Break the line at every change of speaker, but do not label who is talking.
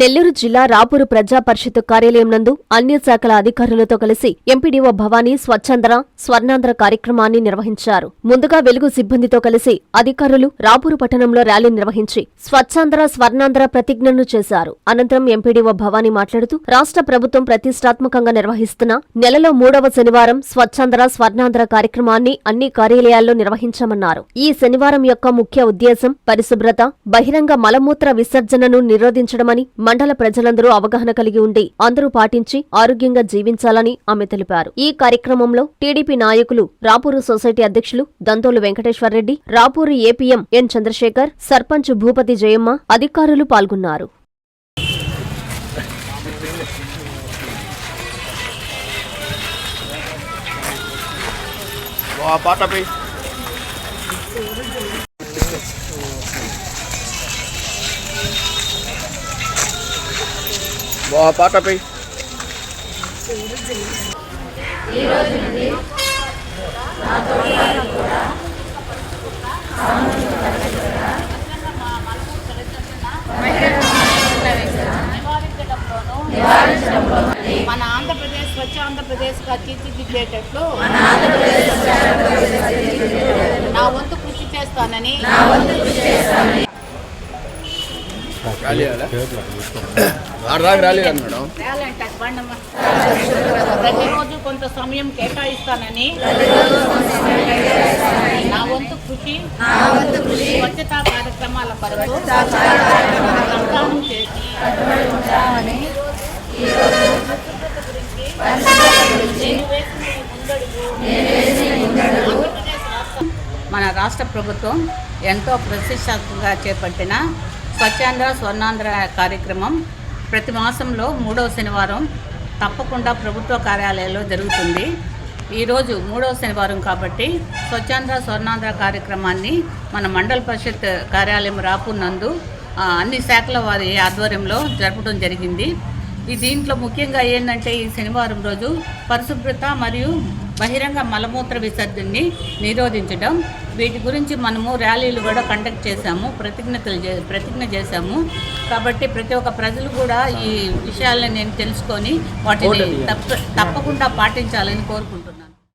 నెల్లూరు జిల్లా రాపూరు ప్రజా పరిషత్ కార్యాలయం నందు అన్ని శాఖల అధికారులతో కలిసి ఎంపీడీఓ భవానీ స్వచ్ఛంద్ర స్వర్ణాంధ్ర కార్యక్రమాన్ని నిర్వహించారు. ముందుగా వెలుగు సిబ్బందితో కలిసి అధికారులు రాపూరు పట్టణంలో ర్యాలీ నిర్వహించి స్వచ్ఛాంధ్ర స్వర్ణాంధ్ర ప్రతిజ్ఞను చేశారు. అనంతరం ఎంపీడీఓ భవానీ మాట్లాడుతూ రాష్ట్ర ప్రభుత్వం ప్రతిష్టాత్మకంగా నిర్వహిస్తున్న నెలలో మూడవ శనివారం స్వచ్ఛాంధ్ర స్వర్ణాంధ్ర కార్యక్రమాన్ని అన్ని కార్యాలయాల్లో నిర్వహించామన్నారు. ఈ శనివారం యొక్క ముఖ్య ఉద్దేశం పరిశుభ్రత బహిరంగ మలమూత్ర విసర్జనను నిరోధించడమని మండల ప్రజలందరూ అవగాహన కలిగి ఉండి అందరూ పాటించి ఆరోగ్యంగా జీవించాలని ఆమె తెలిపారు. ఈ కార్యక్రమంలో టీడీపీ నాయకులు రాపూరు సొసైటీ అధ్యక్షులు దంతోలు వెంకటేశ్వరరెడ్డి రాపూరు ఏపీఎం ఎన్ చంద్రశేఖర్ సర్పంచ్ భూపతి జయమ్మ అధికారులు పాల్గొన్నారు.
ఆ పాటపై ఆ పాటపై
మన ఆంధ్రప్రదేశ్ స్వచ్ఛ ఆంధ్రప్రదేశ్గా తీర్చిదిద్దేటట్లు నా వంతు కృషి చేస్తానని
ర్యాలీ ర్యాలీ మేడం?
ప్రతిరోజు కొంత సమయం కేటాయిస్తానని నా వంతు కృషి స్వచ్ఛతా కార్యక్రమాల కొరకు సంతానం చేసి మన రాష్ట్ర ప్రభుత్వం ఎంతో ప్రతిష్టాత్మకంగా చేపట్టిన స్వచ్ఛాంధ్ర స్వర్ణాంధ్ర కార్యక్రమం ప్రతి మాసంలో మూడవ శనివారం తప్పకుండా ప్రభుత్వ కార్యాలయాల్లో జరుగుతుంది. ఈరోజు మూడవ శనివారం కాబట్టి స్వచ్ఛాంధ్ర స్వర్ణాంధ్ర కార్యక్రమాన్ని మన మండల పరిషత్ కార్యాలయం రాకున్నందు అన్ని శాఖల వారి ఆధ్వర్యంలో జరపడం జరిగింది. ఈ దీంట్లో ముఖ్యంగా ఏంటంటే ఈ శనివారం రోజు పరిశుభ్రత మరియు బహిరంగ మలమూత్ర విసర్జనని నిరోధించడం. వీటి గురించి మనము ర్యాలీలు కూడా కండక్ట్ చేశాము ప్రతిజ్ఞతలు ప్రతిజ్ఞ చేశాము. కాబట్టి ప్రతి ఒక్క ప్రజలు కూడా ఈ విషయాలను నేను తెలుసుకొని వాటిని తప్ప తప్పకుండా పాటించాలని కోరుకుంటున్నాను.